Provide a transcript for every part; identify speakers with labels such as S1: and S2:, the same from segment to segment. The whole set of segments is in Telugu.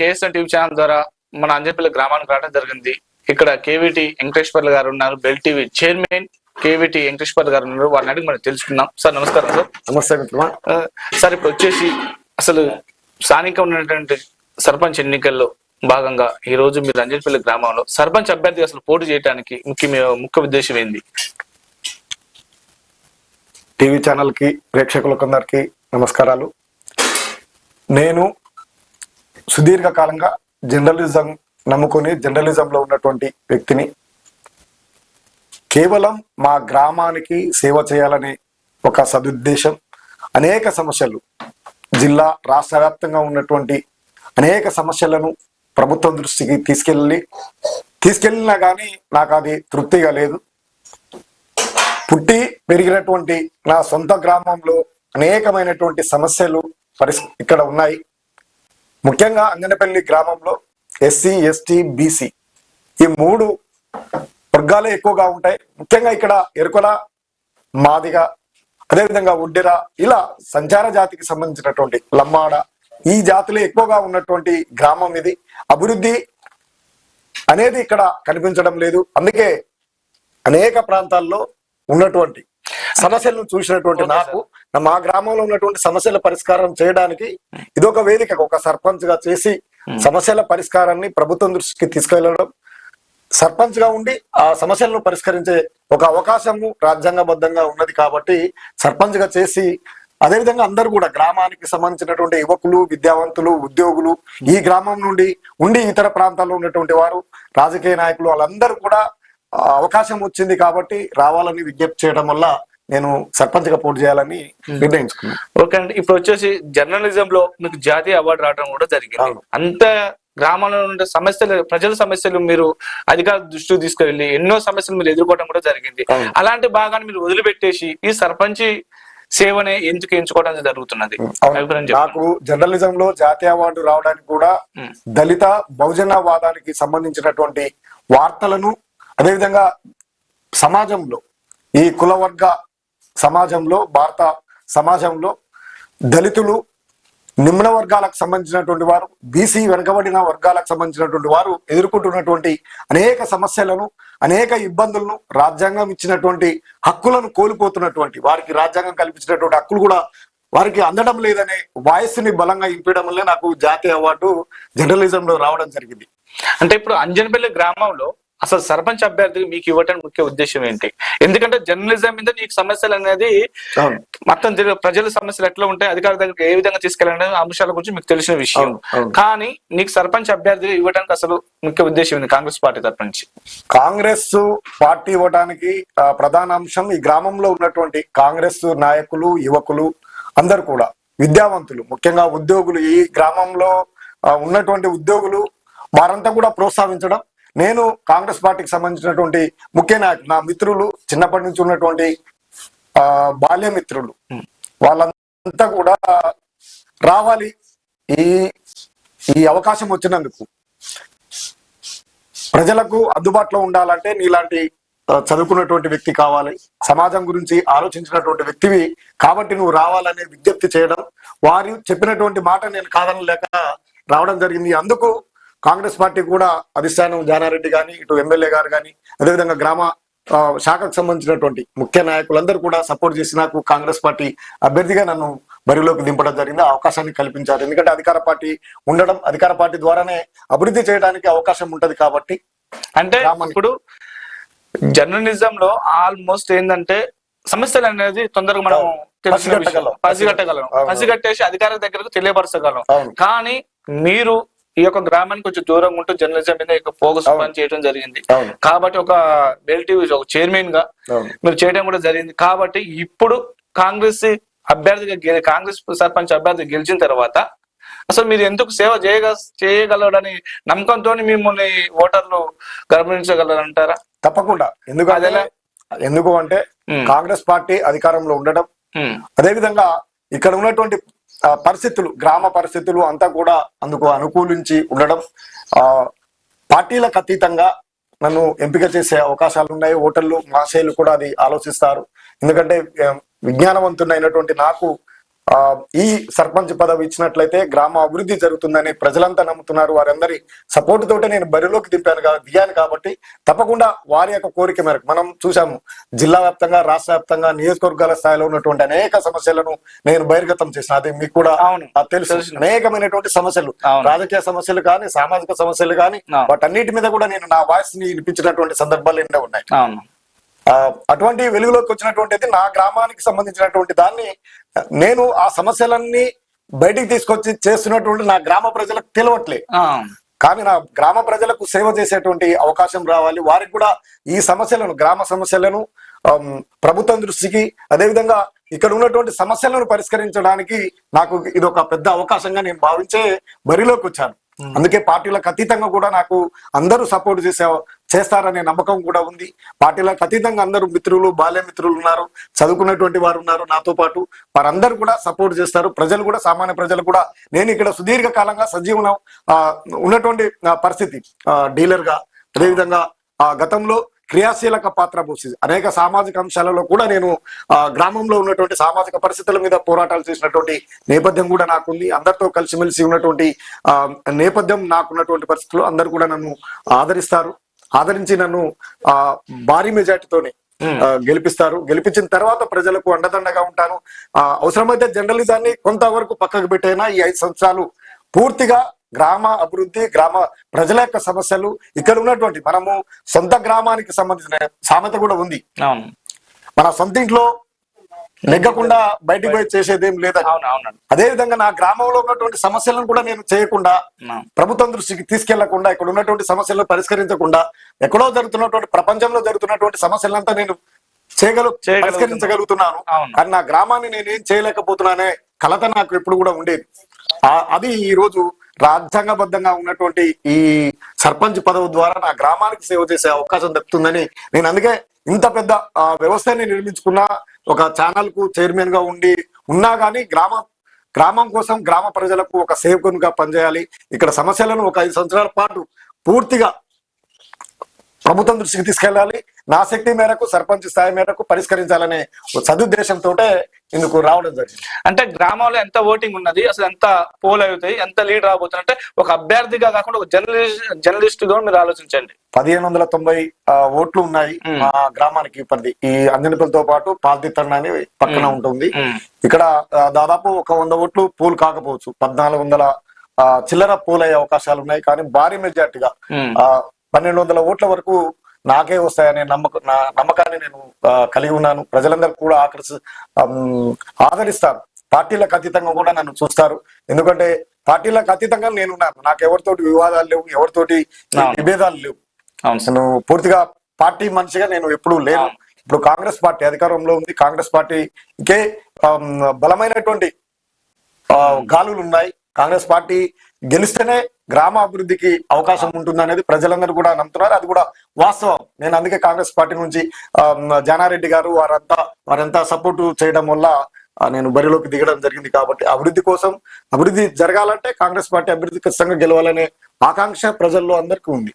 S1: కేఎస్ఎన్ టీవీ ఛానల్ ద్వారా మన అంజనపల్లి గ్రామానికి రావడం జరిగింది. ఇక్కడ కేవీటి వెంకటేశ్వర్లు గారు ఉన్నారు. Bell TV chairman KVT Venkateswarlu గారు ఉన్నారు. వారిని అడిగి మనం తెలుసుకుందాం. సార్ నమస్కారం సార్.
S2: నమస్తే మిత్రమా.
S1: సార్ ఇప్పుడు వచ్చేసి అసలు స్థానిక ఉన్నటువంటి సర్పంచ్ ఎన్నికల్లో భాగంగా ఈ రోజు మీరు అంజనపల్లి గ్రామంలో సర్పంచ్ అభ్యర్థి అసలు పోటీ చేయడానికి ముఖ్య ముఖ్య ఉద్దేశం ఏంది?
S2: టీవీ ఛానల్కి ప్రేక్షకులకందరికి నమస్కారాలు. నేను సుదీర్ఘకాలంగా జర్నలిజం నమ్ముకొని జర్నలిజంలో ఉన్నటువంటి వ్యక్తిని కేవలం మా గ్రామానికి సేవ చేయాలనే ఒక సదుద్దేశం అనేక సమస్యలు జిల్లా రాష్ట్ర వ్యాప్తంగా ఉన్నటువంటి అనేక సమస్యలను ప్రభుత్వం దృష్టికి తీసుకెళ్ళి తీసుకెళ్ళినా కానీ నాకు అది తృప్తిగా లేదు. పుట్టి పెరిగినటువంటి నా సొంత గ్రామంలో అనేకమైనటువంటి సమస్యలు పరిస్ ఇక్కడ ఉన్నాయి. ముఖ్యంగా అంగనపల్లి గ్రామంలో ఎస్సీ ఎస్టీ బీసీ ఈ మూడు వర్గాలే ఎక్కువగా ఉంటాయి. ముఖ్యంగా ఇక్కడ ఎరుకల మాదిగ అదేవిధంగా ఉడ్డెర ఇలా సంచార జాతికి సంబంధించినటువంటి లమ్మాడ ఈ జాతులే ఎక్కువగా ఉన్నటువంటి గ్రామం ఇది. అభివృద్ధి అనేది ఇక్కడ కనిపించడం లేదు. అందుకే అనేక ప్రాంతాల్లో ఉన్నటువంటి సమస్యలను చూసినటువంటి నాకు మా గ్రామంలో ఉన్నటువంటి సమస్యల పరిష్కారం చేయడానికి ఇదొక వేదిక ఒక సర్పంచ్గా చేసి సమస్యల పరిష్కారాన్ని ప్రభుత్వం దృష్టికి తీసుకెళ్ళడం సర్పంచ్గా ఉండి ఆ సమస్యలను పరిష్కరించే ఒక అవకాశము రాజ్యాంగబద్ధంగా ఉన్నది కాబట్టి సర్పంచ్గా చేసి అదేవిధంగా అందరూ కూడా గ్రామానికి సంబంధించినటువంటి యువకులు విద్యావంతులు ఉద్యోగులు ఈ గ్రామం నుండి ఉండి ఇతర ప్రాంతాల్లో ఉన్నటువంటి వారు రాజకీయ నాయకులు వాళ్ళందరూ కూడా అవకాశం వచ్చింది కాబట్టి రావాలని విజ్ఞప్తి చేయడం వల్ల నేను సర్పంచ్గా పోటీ చేయాలని నిర్ణయించుకున్నాను
S1: ఓకే అండి ఇప్పుడు వచ్చేసి జర్నలిజం లో మీకు జాతీయ అవార్డు రావడం కూడా జరిగింది. అంత గ్రామంలో ఉండే సమస్యలు ప్రజల సమస్యలు మీరు అధికార దృష్టికి తీసుకెళ్ళి ఎన్నో సమస్యలు మీరు ఎదుర్కోవడం కూడా జరిగింది. అలాంటి భాగాన్ని మీరు వదిలిపెట్టేసి ఈ సర్పంచ్ సేవనే ఎందుకు ఎంచుకోవడం జరుగుతున్నది.
S2: నాకు జర్నలిజం లో జాతీయ అవార్డు రావడానికి కూడా. దళిత బహుజనవాదానికి సంబంధించినటువంటి వార్తలను అదేవిధంగా సమాజంలో ఈ కుల వర్గ సమాజంలో భారత సమాజంలో దళితులు నిమ్న వర్గాలకు సంబంధించినటువంటి వారు బీసీ వెనుకబడిన వర్గాలకు సంబంధించినటువంటి వారు ఎదుర్కొంటున్నటువంటి అనేక సమస్యలను అనేక ఇబ్బందులను రాజ్యాంగం ఇచ్చినటువంటి హక్కులను కోల్పోతున్నటువంటి వారికి రాజ్యాంగం కల్పించినటువంటి హక్కులు కూడా వారికి అందడం లేదనే వాయిస్ని బలంగా ఇంపడం వల్లే నాకు జాతీయ అవార్డు జర్నలిజంలో రావడం జరిగింది.
S1: అంటే ఇప్పుడు అంజనపల్లి గ్రామంలో అసలు సర్పంచ్ అభ్యర్థికి మీకు ఇవ్వడానికి ముఖ్య ఉద్దేశం ఏంటి? ఎందుకంటే జర్నలిజం మీద నీకు సమస్యలు అనేది మొత్తం ప్రజల సమస్యలు ఎట్లా ఉంటాయి అధికారుల దగ్గరికి ఏ విధంగా తీసుకెళ్ళాలనే అంశాల గురించి మీకు తెలిసిన విషయం. కానీ నీకు సర్పంచ్ అభ్యర్థి ఇవ్వడానికి అసలు ముఖ్య ఉద్దేశం ఉంది కాంగ్రెస్ పార్టీ తరపు నుంచి?
S2: కాంగ్రెస్ పార్టీ ఇవ్వడానికి ప్రధాన అంశం ఈ గ్రామంలో ఉన్నటువంటి కాంగ్రెస్ నాయకులు యువకులు అందరు కూడా విద్యావంతులు ముఖ్యంగా ఉద్యోగులు. ఈ గ్రామంలో ఉన్నటువంటి ఉద్యోగులు వారంతా కూడా ప్రోత్సహించడం నేను కాంగ్రెస్ పార్టీకి సంబంధించినటువంటి ముఖ్య నాయకులు నా మిత్రులు చిన్నప్పటి నుంచి ఉన్నటువంటి ఆ, బాల్య మిత్రులు వాళ్ళంతా కూడా రావాలి. ఈ ఈ అవకాశం వచ్చినందుకు ప్రజలకు అందుబాటులో ఉండాలంటే నీలాంటి చదువుకున్నటువంటి వ్యక్తి కావాలి. సమాజం గురించి ఆలోచించినటువంటి వ్యక్తివి కాబట్టి నువ్వు రావాలనే విజ్ఞప్తి చేయడం వారు చెప్పినటువంటి మాట నేను కాదనలేక రావడం జరిగింది. అందుకు కాంగ్రెస్ పార్టీ కూడా అధిష్టానం జానారెడ్డి గాని ఇటు ఎమ్మెల్యే గారు కానీ అదేవిధంగా గ్రామ శాఖకు సంబంధించినటువంటి ముఖ్య నాయకులందరూ కూడా సపోర్ట్ చేసి నాకు కాంగ్రెస్ పార్టీ అభ్యర్థిగా నన్ను బరిలోకి దింపడం జరిగింది అవకాశాన్ని కల్పించారు ఎందుకంటే అధికార పార్టీ ఉండడం అధికార పార్టీ ద్వారానే అభివృద్ధి చేయడానికి అవకాశం ఉంటది కాబట్టి
S1: అంటే. ఇప్పుడు జర్నలిజం లో ఆల్మోస్ట్ ఏంటంటే సమస్యలు అనేది తొందరగా మనం.
S2: పసిగట్టగలం.
S1: పసిగట్టేసి అధికారుల దగ్గరకు తెలియపరచగలం కానీ మీరు ఈ యొక్క గ్రామానికి కొంచెం దూరంగా ఉంటూ జర్నలిజం మీద ఫోకస్. పని చేయడం జరిగింది. కాబట్టి ఒక బెల్ టీవీ ఒక
S2: చైర్మన్గా
S1: మీరు చేయడం కూడా జరిగింది. కాబట్టి ఇప్పుడు కాంగ్రెస్ అభ్యర్థిగా కాంగ్రెస్ సర్పంచ్ అభ్యర్థి గెలిచిన తర్వాత అసలు మీరు ఎందుకు సేవ చేయగ చేయగలడని నమ్మకంతో మిమ్మల్ని ఓటర్లు గమనించగలరంటారా
S2: తప్పకుండా. ఎందుకంటే
S1: అదెలా?
S2: ఎందుకు అంటే కాంగ్రెస్ పార్టీ అధికారంలో ఉండడం అదేవిధంగా ఇక్కడ ఉన్నటువంటి పరిస్థితులు గ్రామ పరిస్థితులు అంతా కూడా అందుకు అనుకూలించి ఉండడం ఆ పార్టీలకు అతీతంగా నన్ను ఎంపిక చేసే అవకాశాలు ఉన్నాయి ఓటర్లు మాసేలు కూడా అది ఆలోచిస్తారు. ఎందుకంటే ఆ, విజ్ఞానవంతుడైనటువంటి నాకు ఈ సర్పంచ్ పదవి ఇచ్చినట్లయితే గ్రామ అభివృద్ధి జరుగుతుందని ప్రజలంతా నమ్ముతున్నారు. వారందరి సపోర్ట్ తోటే నేను బరిలోకి దింపాను దిగాను కాబట్టి తప్పకుండా వారి యొక్క కోరిక మేరకు మనం చూసాము జిల్లా వ్యాప్తంగా రాష్ట్ర వ్యాప్తంగా నియోజకవర్గాల స్థాయిలో ఉన్నటువంటి అనేక సమస్యలను నేను బహిర్గతం చేసిన. అది మీకు కూడా తెలుసు. అనేకమైనటువంటి సమస్యలు. రాజకీయ సమస్యలు కానీ సామాజిక సమస్యలు కానీ. వాటన్నిటి మీద కూడా నేను నా వాయిస్ని వినిపించినటువంటి సందర్భాలు ఎన్నో ఉన్నాయి. అటువంటి వెలుగులోకి వచ్చినటువంటిది నా గ్రామానికి సంబంధించినటువంటి దాన్ని నేను ఆ సమస్యలన్నీ బయటికి తీసుకొచ్చి చేస్తున్నటువంటి నా గ్రామ ప్రజలకు తెలియట్లే కానీ నా గ్రామ ప్రజలకు సేవ చేసేటువంటి అవకాశం రావాలి. వారికి కూడా ఈ సమస్యలను గ్రామ సమస్యలను ప్రభుత్వం దృష్టికి అదేవిధంగా ఇక్కడ ఉన్నటువంటి సమస్యలను పరిష్కరించడానికి నాకు ఇది ఒక పెద్ద అవకాశంగా నేను భావించే బరిలోకి వచ్చాను. అందుకే పార్టీలకు అతీతంగా కూడా నాకు అందరూ సపోర్ట్ చేసే చేస్తారనే నమ్మకం కూడా ఉంది. పార్టీలకు అతీతంగా అందరూ మిత్రులు బాల్య మిత్రులు ఉన్నారు. చదువుకున్నటువంటి వారు ఉన్నారు. నాతో పాటు వారందరూ కూడా సపోర్ట్ చేస్తారు. ప్రజలు కూడా సామాన్య ప్రజలు కూడా. నేను ఇక్కడ సుదీర్ఘ కాలంగా సజీవన ఉన్నటువంటి పరిస్థితి డీలర్గా అదేవిధంగా ఆ గతంలో క్రియాశీలక పాత్ర పోసి అనేక సామాజిక అంశాలలో కూడా నేను ఆ గ్రామంలో ఉన్నటువంటి సామాజిక పరిస్థితుల మీద పోరాటాలు చేసినటువంటి నేపథ్యం కూడా నాకుంది. అందరితో కలిసిమెలిసి ఉన్నటువంటి నేపథ్యం నాకున్నటువంటి పరిస్థితులు అందరు కూడా నన్ను ఆదరిస్తారు. ఆదరించి నన్ను ఆ భారీ మెజార్టీతోనే గెలిపిస్తారు. గెలిపించిన తర్వాత ప్రజలకు అండదండగా ఉంటాను. ఆ అవసరమైతే జర్నలిజాన్ని కొంతవరకు పక్కకు పెట్టైనా ఈ ఐదు సంవత్సరాలు పూర్తిగా గ్రామ అభివృద్ధి గ్రామ ప్రజల యొక్క సమస్యలు ఇక్కడ ఉన్నటువంటి మనము సొంత గ్రామానికి సంబంధించిన సామెత కూడా ఉంది. మన సొంత ఇంట్లో నెగ్గకుండా బయటికి పోయి చేసేది లేదని
S1: అవునండి
S2: అదే విధంగా నా గ్రామంలో ఉన్నటువంటి సమస్యలను కూడా నేను చేయకుండా. ప్రభుత్వం దృష్టికి తీసుకెళ్ళకుండా ఇక్కడ ఉన్నటువంటి సమస్యలను పరిష్కరించకుండా ఎక్కడో జరుగుతున్నటువంటి ప్రపంచంలో జరుగుతున్నటువంటి సమస్యలంతా నేను చేయగలు. పరిష్కరించగలుగుతున్నాను. కానీ నా గ్రామాన్ని నేనేం చేయలేకపోతున్నానే కలత నాకు ఎప్పుడు కూడా ఉండేది అది ఈ రోజు రాజ్యాంగబద్ధంగా ఉన్నటువంటి ఈ సర్పంచ్ పదవి ద్వారా నా గ్రామానికి సేవ చేసే అవకాశం దక్కుతుందని నేను అందుకే ఇంత పెద్ద వ్యవస్థని నిర్మించుకున్న ఒక ఛానల్కు చైర్మన్గా ఉండి ఉన్నా కానీ గ్రామ గ్రామం కోసం గ్రామ ప్రజలకు ఒక సేవకునిగా పనిచేయాలి. ఇక్కడ సమస్యలను ఒక ఐదు సంవత్సరాల పాటు పూర్తిగా ప్రభుత్వం దృష్టికి తీసుకెళ్ళాలి. నా శక్తి మేరకు సర్పంచ్ స్థాయి మేరకు పరిష్కరించాలనే ఒక సదుద్దేశంతో ఇందుకు రావడం జరిగింది.
S1: అంటే గ్రామంలో ఎంత ఓటింగ్ ఉన్నది అసలు ఎంత పోల్ అవుతాయి ఎంత లీడ్ రాబోతుంది అంటే ఒక అభ్యర్థిగా కాకుండా ఒక జర్నలిస్ట్ జర్నలిస్ట్గా మీరు ఆలోచించండి.
S2: పదిహేను వందల తొంభై ఓట్లు ఉన్నాయి
S1: మ్.
S2: గ్రామానికి పరిధి ఈ అంజనపల్లితో పాటు పాల్దిత్తన్న అని పక్కన. ఉంటుంది. ఇక్కడ దాదాపు ఒక వంద ఓట్లు పూల్ కాకపోవచ్చు. పద్నాలుగు వందల చిల్లర పూల్ అయ్యే అవకాశాలు ఉన్నాయి. కానీ భారీ మెజార్టీగా పన్నెండు వందల ఓట్ల వరకు నాకే వస్తాయనే నమ్మకం నా నమ్మకాన్ని నేను కలిగి ఉన్నాను. ప్రజలందరూ కూడా ఆకర్షి ఆదరిస్తారు. పార్టీలకు అతీతంగా కూడా నన్ను చూస్తారు. ఎందుకంటే పార్టీలకు అతీతంగా నేను ఉన్నాను. నాకు ఎవరితోటి వివాదాలు లేవు ఎవరితోటి. విభేదాలు లేవు. నేను పూర్తిగా పార్టీ మనిషిగా నేను ఎప్పుడూ లేను. ఇప్పుడు కాంగ్రెస్ పార్టీ అధికారంలో ఉంది. కాంగ్రెస్ పార్టీకే బలమైనటువంటి గాలులు ఉన్నాయి. కాంగ్రెస్ పార్టీ గెలిస్తేనే గ్రామ అభివృద్ధికి అవకాశం ఉంటుంది అనేది ప్రజలందరూ కూడా నమ్ముతున్నారు. అది కూడా వాస్తవం. నేను అందుకే కాంగ్రెస్ పార్టీ నుంచి జానారెడ్డి గారు వారంతా వారంతా సపోర్ట్ చేయడం వల్ల నేను బరిలోకి దిగడం జరిగింది కాబట్టి అభివృద్ధి కోసం అభివృద్ధి జరగాలంటే కాంగ్రెస్ పార్టీ అభివృద్ధి ఖచ్చితంగా గెలవాలనే ఆకాంక్ష ప్రజల్లో అందరికీ ఉంది.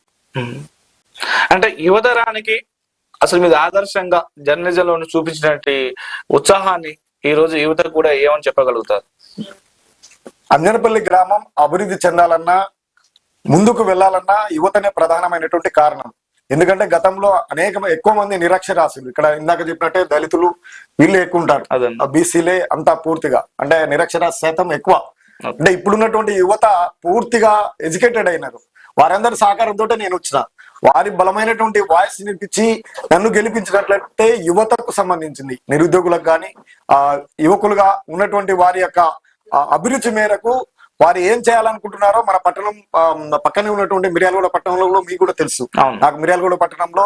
S1: అంటే యువతరానికి అసలు మీద ఆదర్శంగా జర్నలిజంలో చూపించినటువంటి ఉత్సాహాన్ని ఈ రోజు యువత కూడా ఏమని చెప్పగలుగుతారు?
S2: అంజనపల్లి గ్రామం అభివృద్ధి చెందాలన్నా ముందుకు వెళ్ళాలన్నా యువతనే ప్రధానమైనటువంటి కారణం. ఎందుకంటే గతంలో అనేక ఎక్కువ మంది నిరక్షరాస్యులు ఇక్కడ ఇందాక చెప్పినట్టే దళితులు వీళ్ళు ఎక్కువ ఉంటారు. బీసీలే అంతా పూర్తిగా అంటే నిరక్షరాస్య శాతం ఎక్కువ. అంటే ఇప్పుడున్నటువంటి యువత పూర్తిగా ఎడ్యుకేటెడ్ అయినారు. వారందరి సహకారంతో నేను వచ్చిన. వారి బలమైనటువంటి వాయిస్ వినిపించి నన్ను గెలిపించినట్లయితే యువతకు సంబంధించింది నిరుద్యోగులకు కానీ ఆ యువకులుగా ఉన్నటువంటి వారి యొక్క అభిరుచి మేరకు వారు ఏం చేయాలనుకుంటున్నారో మన పట్టణం పక్కనే ఉన్నటువంటి మిర్యాలగూడ పట్టణంలో కూడా మీకు కూడా తెలుసు. నాకు మిర్యాలగూడ పట్టణంలో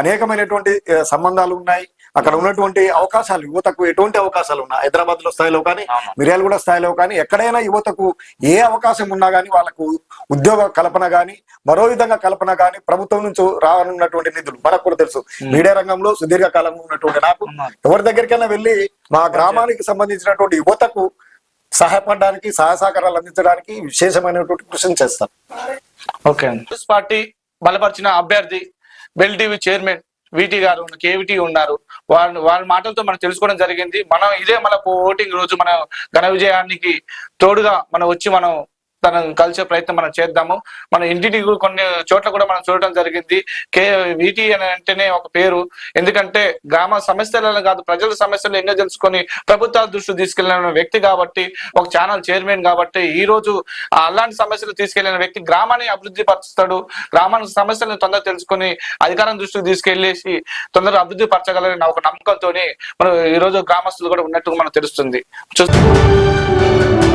S2: అనేకమైనటువంటి సంబంధాలు ఉన్నాయి అక్కడ ఉన్నటువంటి అవకాశాలు యువతకు ఎటువంటి అవకాశాలు ఉన్నాయి హైదరాబాద్లో స్థాయిలో కానీ. మిర్యాలగూడ స్థాయిలో కానీ ఎక్కడైనా యువతకు ఏ అవకాశం ఉన్నా కానీ వాళ్ళకు ఉద్యోగ కల్పన కానీ మరో విధంగా కల్పన కానీ ప్రభుత్వం నుంచి రానున్నటువంటి నిధులు మనకు కూడా తెలుసు మీడియా రంగంలో సుదీర్ఘ కాలంలో ఉన్నటువంటి నాకు. ఎవరి దగ్గరికైనా వెళ్ళి మా గ్రామానికి సంబంధించినటువంటి యువతకు సహాయపడడానికి సహాయ సహకారాలు అందించడానికి విశేషమైనటువంటి కృషి చేస్తాను.
S1: ఓకే అండి. కాంగ్రెస్ పార్టీ బలపరిచిన అభ్యర్థి బెల్ టీవీ చైర్మన్ వీటి గారు కేవిటి ఉన్నారు. వాళ్ళ వాళ్ళ మాటలతో మనం తెలుసుకోవడం జరిగింది. మనం ఇదే మన ఓటింగ్ రోజు మన ఘన విజయానికి తోడుగా మనం వచ్చి మనం తనను కలిసే ప్రయత్నం మనం చేద్దాము. మన ఇంటిని కొన్ని చోట్ల కూడా మనం చూడటం జరిగింది. కే వీటి అని అంటేనే ఒక పేరు. ఎందుకంటే గ్రామ సమస్యలను కాదు ప్రజల సమస్యలు ఎన్నో తెలుసుకొని ప్రభుత్వాల దృష్టి తీసుకెళ్ళిన వ్యక్తి కాబట్టి ఒక ఛానల్ చైర్మన్ కాబట్టి ఈ రోజు ఆ అలాంటి సమస్యలు తీసుకెళ్ళిన వ్యక్తి గ్రామాన్ని అభివృద్ధి పరుస్తాడు. గ్రామానికి సమస్యలను తొందరగా తెలుసుకొని అధికారం దృష్టికి తీసుకెళ్ళేసి తొందరగా అభివృద్ధి పరచగలరని ఒక నమ్మకంతో మనం ఈ రోజు గ్రామస్తులు కూడా ఉన్నట్టు మనకు తెలుస్తుంది. చూ-